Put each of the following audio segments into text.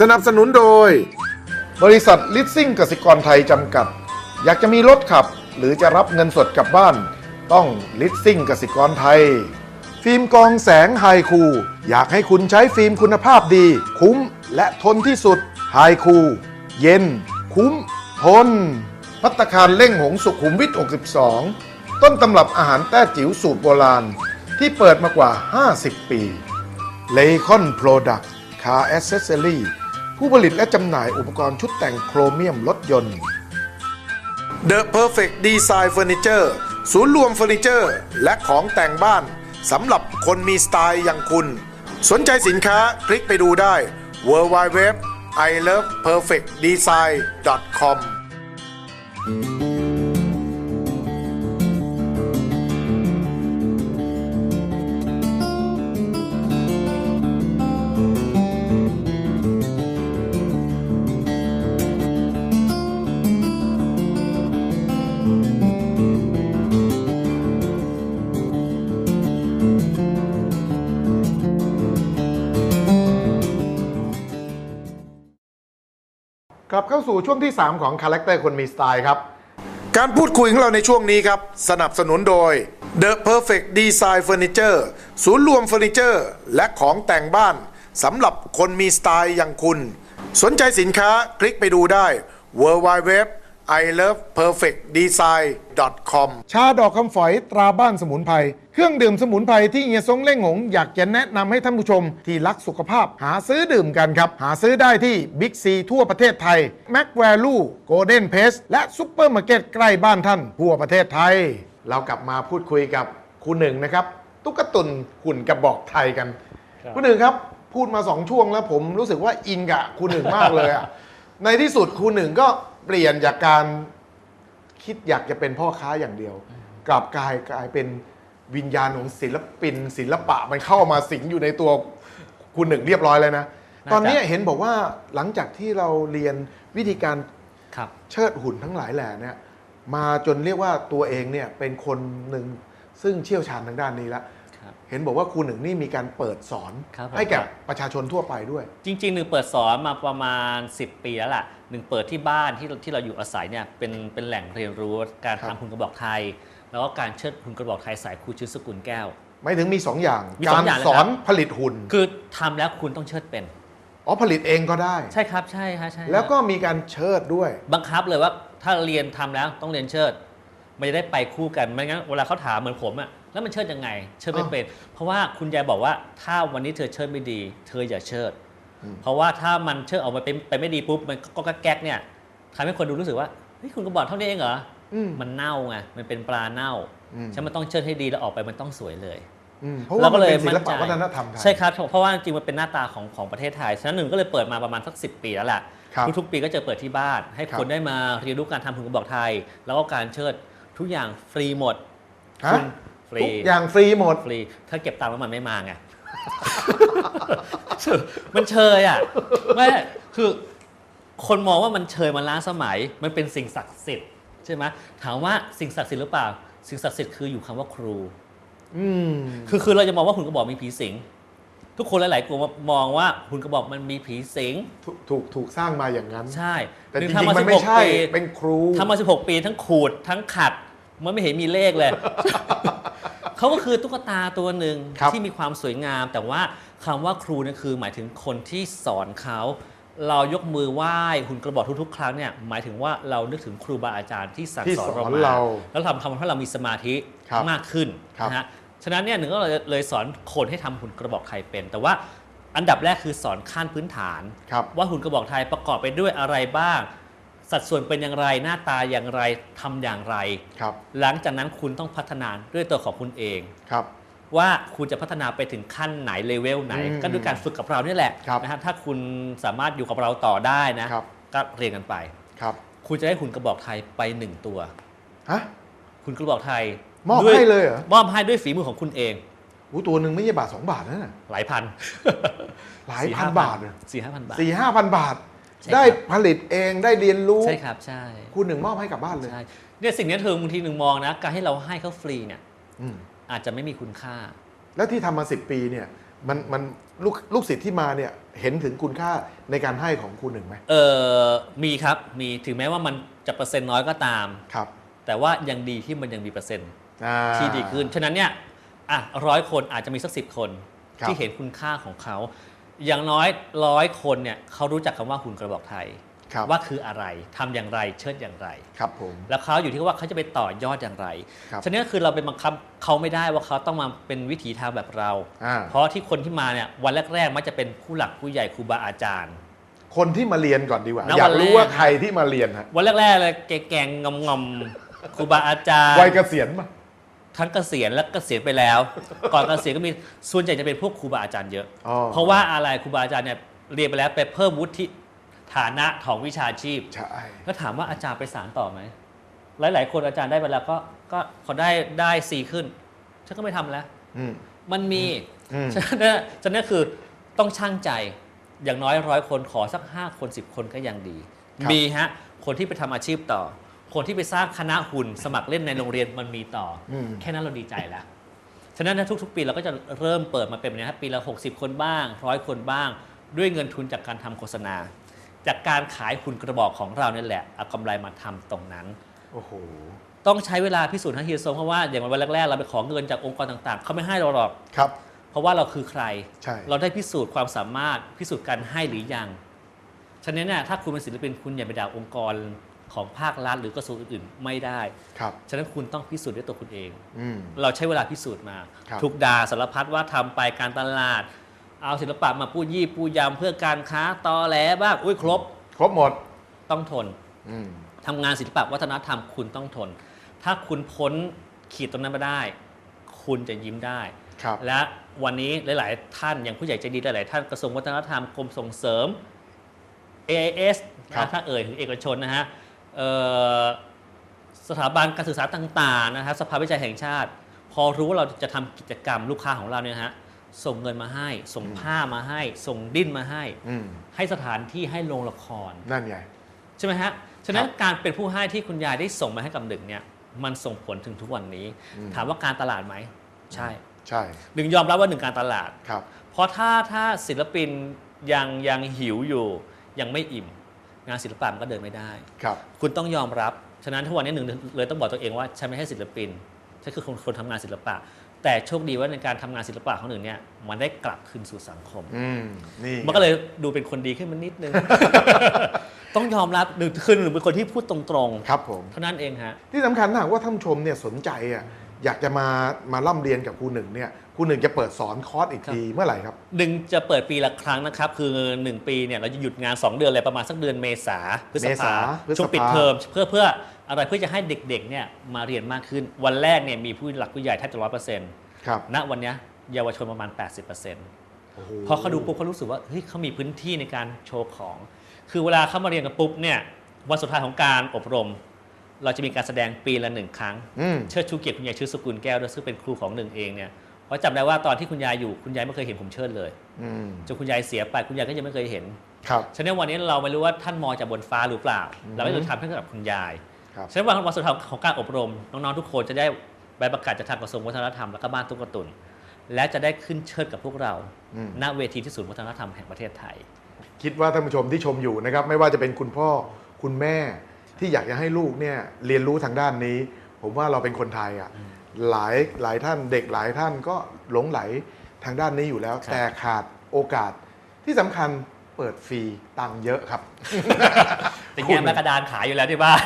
สนับสนุนโดย บริษัทลิสซิ่งกสิกรไทยจำกัด อยากจะมีรถขับ หรือจะรับเงินสดกลับบ้าน ต้องลิสซิ่งกสิกรไทย ฟิล์มกองแสงไฮคู อยากให้คุณใช้ฟิล์มคุณภาพดี คุ้มและทนที่สุดไฮคู เย็น คุ้ม ทน พัตตาคารเล่งหงสุขุมวิท 62 ต้นตำรับอาหารแต้จิ๋วสูตรโบราณ ที่เปิดมากว่า 50 ปีเลคอนโปรดักต์คา r อ c เซสซอรี่ ผู้ผลิตและจำหน่ายอุปกรณ์ชุดแต่งโครเมียมรถยนต์ The Perfect Design Furniture ศูนย์รวมเฟอร์นิเจอร์ และของแต่งบ้านสำหรับคนมีสไตล์อย่างคุณ สนใจสินค้าคลิกไปดูได้ w w w i love perfect design com กลับเข้าสู่ช่วงที่ 3 ของคาแรคเตอร์คนมีสไตล์ครับ การพูดคุยของเราในช่วงนี้ครับ สนับสนุนโดย The Perfect Design Furniture ศูนย์รวมเฟอร์นิเจอร์และของแต่งบ้านสำหรับคนมีสไตล์อย่างคุณ สนใจสินค้าคลิกไปดูได้ w w w i love perfect design com ชาดอกคำฝอยตราบ้านสมุนไพร เครื่องดื่มสมุนไพรที่เฮียซงเล่งหง อยากจะแนะนำให้ท่านผู้ชมที่รักสุขภาพหาซื้อดื่มกันครับ หาซื้อได้ที่บิ๊กซีทั่วประเทศไทยแม็กแวลูโกลเด้นเพสและซุปเปอร์มาร์เก็ตใกล้บ้านท่าน ทั่วประเทศไทย เรากลับมาพูดคุยกับคุณหนึ่งนะครับ ตุ๊กตุนหุ่นกระบอกไทยกัน คุณหนึ่งครับ พูดมาสองช่วงแล้วผมรู้สึกว่าอินกับคุณหนึ่งมากเลยอะในที่สุดคุณหนึ่งก็ เปลี่ยนจากการคิดอยากจะเป็นพ่อค้าอย่างเดียว กลับกลายกลายเป็นวิญญาณของศิลปิน ศิลปะมันเข้ามาสิงอยู่ในตัวคุณหนึ่งเรียบร้อยเลยนะน่าจะตอนนี้เห็นบอกว่าหลังจากที่เราเรียนวิธีการครับเชิดหุ่นทั้งหลายแหล่เนี่ย มาจนเรียกว่าตัวเองเนี่ยเป็นคนหนึ่งซึ่งเชี่ยวชาญทางด้านนี้แล้วครับเห็นบอกว่าคุณหนึ่งนี่มีการเปิดสอนครับผมให้แก่ประชาชนทั่วไปด้วย จริงๆหนึ่งเปิดสอนมาประมาณ 10 ปีแล้วล่ะ หนึ่งเปิดที่บ้านที่ที่เราอยู่อาศัยเนี่ยเป็นเป็นแหล่งเรียนรู้การครับทำหุ่นกระบอกไทย แล้วก็การเชิดหุ่นกระบอกไทยสายครูชื่อสกุลแก้ว ไม่ถึงมีสองอย่าง มีสกาอรงอย่างเลยสอนครับผลิตหุ่น คือทำแล้วคุณต้องเชิดเป็น อ๋อผลิตเองก็ได้ ใช่ครับใช่ฮะใช่ฮะแล้วก็มีการเชิดด้วย บังคับเลยว่าถ้าเรียนทำแล้วต้องเรียนเชิด มันจะได้ไปคู่กันไม่งั้นเวลาเขาถามเหมือนผมอะแล้วมันเชิดยังไง เชิดไม่อ้าวเป็น เพราะว่าคุณยายบอกว่าถ้าวันนี้เธอเชิดไม่ดี เธออย่าเชิดอืม เพราะว่าถ้ามันเชิดออกมาเป็นไปไม่ดีปุ๊บมันก็แก๊กๆเนี่ยทำให้คนดูรู้สึกว่าเฮ้ยคุณก็บอกเท่านี้เองเหรออืมมันเน่าไงมันเป็นปลาเน่าอืมใช่มันต้องเชิดให้ดีแล้วออกไปมันต้องสวยเลยอืมเพราะว่ามันเป็นศิลปะวัฒนธรรมไทยใช่ครับเพราะว่าจริงๆมันเป็นหน้าตาของของประเทศไทยฉะนั้นหนึ่งก็เลยเปิดมาประมาณสักสิปีแล้วแหละครับทุกๆปีก็จะเปิดที่บ้าน ให้ครับคนได้มาเรียนรู้การทำหุ่นกระบอกไทย แล้วก็การเชิดทุกอย่างฟรีหมดฮะคุณฟรีทุกอย่างฟรีหมดฟรีถ้าเก็บตังค์แล้วมันไม่มาไง มันเชยอะไม่คือคนมองว่ามันเชยมันล้าสมัย มันเป็นสิ่งศักดิ์สิทธิ์ใช่ไหมถามว่าสิ่งศักดิ์สิทธิ์หรือเปล่า สิ่งศักดิ์สิทธิ์คืออยู่คำว่าครูอืมคือคือเราจะมองว่าหุ่นกระบอกมีผีสิง ทุกคนหลายๆกลุ่มมองว่าหุ่นกระบอกมันมีผีสิงถูกถูกถูกสร้างมาอย่างนั้น ใช่ แต่จหริทำงๆมันไม่ใช่ปีเป็นครูทำมา 16 ปีทั้งขูดทั้งขัดมันไม่เห็นมีเลขเลย เขาก็คือตุ๊กตาตัวหนึ่งครับ ที่มีความสวยงาม แต่ว่าคำว่าครูเนี่ยคือหมายถึงคนที่สอนเขาเรายกมือไหว้หุ่นกระบอกทุกๆ ครั้งเนี่ยหมายถึงว่าเรานึกถึงครูบาอาจารย์ที่สั่งที่สอนสอนเรามาเราแล้วทำทำให้เรามีสมาธิครับมากขึ้นครับ นะฮะฉะนั้นเนี่ยหนึ่งก็เลยเลยสอนคนให้ทำหุ่นกระบอกไทยเป็น แต่ว่าอันดับแรกคือสอนขั้นพื้นฐาน ครับ ว่าหุ่นกระบอกไทยประกอบไปด้วยอะไรบ้าง สัดส่วนเป็นอย่างไรหน้าตาอย่างไรทำอย่างไรครับ หลังจากนั้นคุณต้องพัฒนาด้วยตัวของคุณเองครับว่าคุณจะพัฒนาไปถึงขั้นไหนเลเวลไหนอืมก็ด้วยการฝึกกับเรานี่แหละครับนะฮะถ้าคุณสามารถอยู่กับเราต่อได้นะครับก็เรียนกันไปครับ คุณจะได้หุ่นกระบอกไทยไปหนึ่งตัวฮะหุ่นกระบอกไทยมอบด้วยให้เลยเหรอมอบให้ด้วยฝีมือของคุณเองอู้ตัวหนึ่งไม่ใช่บาทสองบาทนะน่ะหลายพัน หลายพันบาทนะสี่ห้าพันบาทสี่ห้าพันบาทใช่ ได้ครับผลิตเองได้เรียนรู้ใช่ครับใช่คุณหนึ่งมอบให้กลับบ้านเลยใช่เนี่ยสิ่งนี้เธอบางทีหนึ่งมองนะการให้เราให้เขาฟรีเนี่ยอืมอาจจะไม่มีคุณค่า แล้วที่ทำมาสิบปีเนี่ยมันมันลูกลูกศิษย์ที่มาเนี่ยเห็นถึงคุณค่าในการให้ของครูหนึ่งไหมเออมีครับมีถึงแม้ว่ามันจะเปอร์เซ็นต์น้อยก็ตามครับ แต่ว่ายังดีที่มันยังมีเปอร์เซ็นต์อ่าที่ดีขึ้นฉะนั้นเนี่ยอะร้อยคนอาจจะมีสักสิบคนครับที่เห็นคุณค่าของเขา อย่างน้อยร้อยคนเนี่ยเขารู้จักคำว่าหุ่นกระบอกไทยครับว่าคืออะไรทำอย่างไรเชิดอย่างไรครับผมแล้วเขาอยู่ที่ว่าเขาจะไปต่อยอดอย่างไรครับฉะนั้นคือเราไปบังคับเขาไม่ได้ว่าเขาต้องมาเป็นวิถีทางแบบเราอ่าเพราะที่คนที่มาเนี่ยวันแรกๆมักจะเป็นผู้หลักผู้ใหญ่ครูบาอาจารย์ คนที่มาเรียนก่อนดีกว่าณอยากรู้วันแรกว่าใครที่มาเรียนฮะวันแรกๆเลยแกงๆงอมๆครูบาอาจารย์วัยเกษียณป่ะ ทั้งเกษียณและเกษียณไปแล้ว ก่อนเกษียณก็มีส่วนใหญ่จะเป็นพวกครูบาอาจารย์เยอะ อ๋อ เพราะว่าอะไรครูบาอาจารย์เนี่ยเรียนไปแล้วไปเพิ่มวุฒิฐานะของวิชาชีพ ใช่ก็ถามว่าอาจารย์ไปสารต่อไหม หลาย ๆ คนอาจารย์ได้ไปแล้วก็ก็พอได้ได้ซีขึ้น ฉันก็ไม่ทำแล้ว อืม มันมีอืม ฉะนั้นฉะนั้นคือต้องช่างใจอย่างน้อยร้อยคนขอสัก 5 คน 10 คนก็ยังดี ครับ มีฮะ คนที่ไปทำอาชีพต่อ คนที่ไปสร้างคณะหุ่นสมัครเล่นในโรงเรียนมันมีต่ออม แค่นั้นเราดีใจแล้วฉะนั้นนะทุก ๆ ปีเราก็จะเริ่มเปิดมาเป็นแบบนี้ครับปีละ 60 คนบ้างร้อยคนบ้าง ด้วยเงินทุนจากการทำโฆษณา จากการขายหุ่นกระบอกของเราเนี่ยแหละเอากำไรมาทำตรงนั้น โอ้โห ต้องใช้เวลาพิสูจน์ให้เฮียทรงเพราะว่าอย่างวันแรกๆเราไปขอเงินจากองค์กรต่างๆ เขาไม่ให้เราหรอก ครับ เพราะว่าเราคือใคร ใช่ เราได้พิสูจน์ความสามารถพิสูจน์การให้หรือยัง ฉะนั้นเนี่ยถ้าคุณเป็นศิลปินคุณอย่าไปด่าองค์กร ของภาครัฐหรือกระทรวงอื่นๆ ไม่ได้ครับฉะนั้นคุณต้องพิสูจน์ด้วยตัวคุณเอง อืม เราใช้เวลาพิสูจน์มา ครับ ถูกด่าสารพัดว่าทำไปการตลาด เอาศิลปะมาพูดยี่ปูยำเพื่อการค้าตอแหลบ้างอุ้ยครบครบหมด ต้องทน อืม ทำงานศิลปะวัฒนธรรมคุณต้องทน ถ้าคุณพ้นขีดตรงนั้นมาได้ คุณจะยิ้มได้ ครับ และวันนี้หลาย ๆ ท่านอย่างผู้ใหญ่ใจดีหลาย ๆ ท่านกระทรวงวัฒนธรรมกรมส่งเสริม AIS ครับนะถ้าเอ่ยถึงเอกชนนะฮะเอ่อ สถาบันการศึกษาต่างๆนะครับสภาวิจัยแห่งชาติ พอรู้ว่าเราจะทำกิจกรรมลูกค้าของเราเนี่ยนะฮะส่งเงินมาให้ ส่งผ้ามาให้ ส่งดิ้นมาให้อืมให้สถานที่ให้โรงละคร นั่นไง ใช่ไหมฮะ ฉะนั้นครับการเป็นผู้ให้ที่คุณยายได้ส่งมาให้กับหนึ่งเนี่ยมันส่งผลถึงทุกวันนี้อืมถามว่าการตลาดไหม ใช่ ใช่หนึ่งยอมรับว่าหนึ่งการตลาดครับเพราะถ้าถ้าศิลปินยังยังหิวอยู่ยังไม่อิ่ม งานศิลปะมันก็เดินไม่ได้ ครับ คุณต้องยอมรับ ฉะนั้นทุกวันนี้หนึ่งเลยต้องบอกตัวเองว่าฉันไม่ใช่ศิลปินฉันคือคนคนทำงานศิลปะ แต่โชคดีว่าในการทำงานศิลปะของหนึ่งเนี่ยมันได้กลับคืนสู่สังคม อืม นี่มันก็เลยดูเป็นคนดีขึ้นมานิดนึง ต้องยอมรับหนึ่งคือหนึ่งเป็นคนที่พูดตรงๆครับผมเท่านั้นเองฮะ ที่สำคัญถ้าหากว่าท่านผู้ชมเนี่ยสนใจอะ อยากจะมามาล่ำเรียนกับครูหนึ่งเนี่ยครูหนึ่งจะเปิดสอนคอร์สอีกทีเมื่อไหร่ครับหนึ่งจะเปิดปีละครั้งนะครับ คือ 1 ปีเนี่ยเราจะหยุดงาน 2 เดือนเลยประมาณสักเดือนเมษาพฤษเมษาภาพฤษภาช่วงปิดเทอมเพื่อเพื่ออะไรเพื่อจะให้เด็กๆเนี่ยมาเรียนมากขึ้น วันแรกเนี่ยมีผู้หลักผู้ใหญ่แทบจะร้อยเปอร์เซ็นต์ครับณวันเนี้ยเยาวชนประมาณ 80%เโอ้โหพอเขาดูปุ๊บเขารู้สึกว่าเฮ้ยเขามีพื้นที่ในการโชว์ของ คือเวลาเขามาเรียนกันปุ๊บเนี่ยวันสุดท้ายของการอบรม เราจะมีการแสดงปีละหนึ่งครั้ง อืม เชิดชูเกียรติคุณยายชื่อสกุลแก้วด้วยซึ่งเป็นครูของหนึ่งเองเนี่ยเพราะจำได้ว่าตอนที่คุณยายอยู่คุณยายไม่เคยเห็นผมเชิดเลยอืม จนคุณยายเสียไปคุณยายก็ยังไม่เคยเห็น ครับ ฉะนั้นวันนี้เราไม่รู้ว่าท่านมองจากบนฟ้าหรือเปล่า เราไม่รู้ทำให้กับคุณยาย ครับ ฉะนั้นวันวันสุดท้ายของการอบรม น้องๆทุกคนจะได้ใบประกาศจากทางกระทรวงวัฒนธรรมและก็บ้านตุ๊กตุน และจะได้ขึ้นเชิดกับพวกเราอืม ณเวทีที่ศูนย์วัฒนธรรมแห่งประเทศไทย คิดว่าท่านผู้ชมที่ชมอยู่นะครับ ไม่ว่าจะเป็นคุณพ่อคุณแม่ ที่อยากจะให้ลูกเนี่ยเรียนรู้ทางด้านนี้ ผมว่าเราเป็นคนไทยอะหลายหลายท่านเด็กหลายท่านก็หลงไหลทางด้านนี้อยู่แล้วครับแต่ขาดโอกาสที่สำคัญเปิดฟรีตังค์เยอะครับแต่แง้มและกระดานขายอยู่แล้วที่บ้าน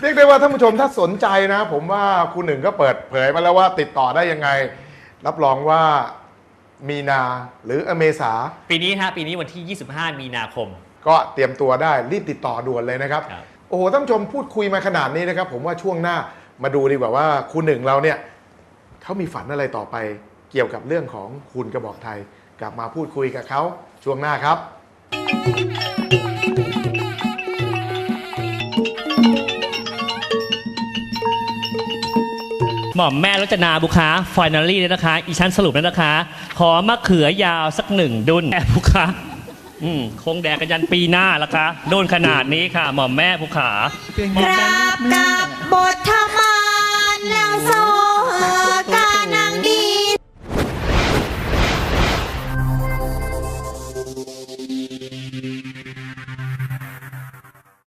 เรียกได้ว่าท่านผู้ชมถ้าสนใจนะ ผมว่าคุณหนึ่งก็เปิดเผยมาแล้วว่าติดต่อได้ยังไง รับรองว่ามีนาหรือเมษา ปีนี้ฮะปีนี้วันที่ 25 มีนาคม ก็เตรียมตัวได้รีบติดต่อด่วนเลยนะครับครับ โอ้โหท่านผู้ชมพูดคุยมาขนาดนี้นะครับ ผมว่าช่วงหน้ามาดูดีกว่าว่าคุณหนึ่งเราเนี่ยเขามีฝันอะไรต่อไปเกี่ยวกับเรื่องของคุณกระบอกไทย กลับมาพูดคุยกับเขาช่วงหน้าครับ หม่อมแม่รัชนาบุคาฟ i น a ลี่เลยนะคะ อีชั้นสรุปแล้วนะคะ ขอมะเขือยาวสักหนึ่งดุนแม่บุคาืมคงแดกกันยันปีหน้าละคะโดนขนาดนี้ค่ะ หม่อมแม่ภูขา กราบกับบทธมานแล้วโซกานังดี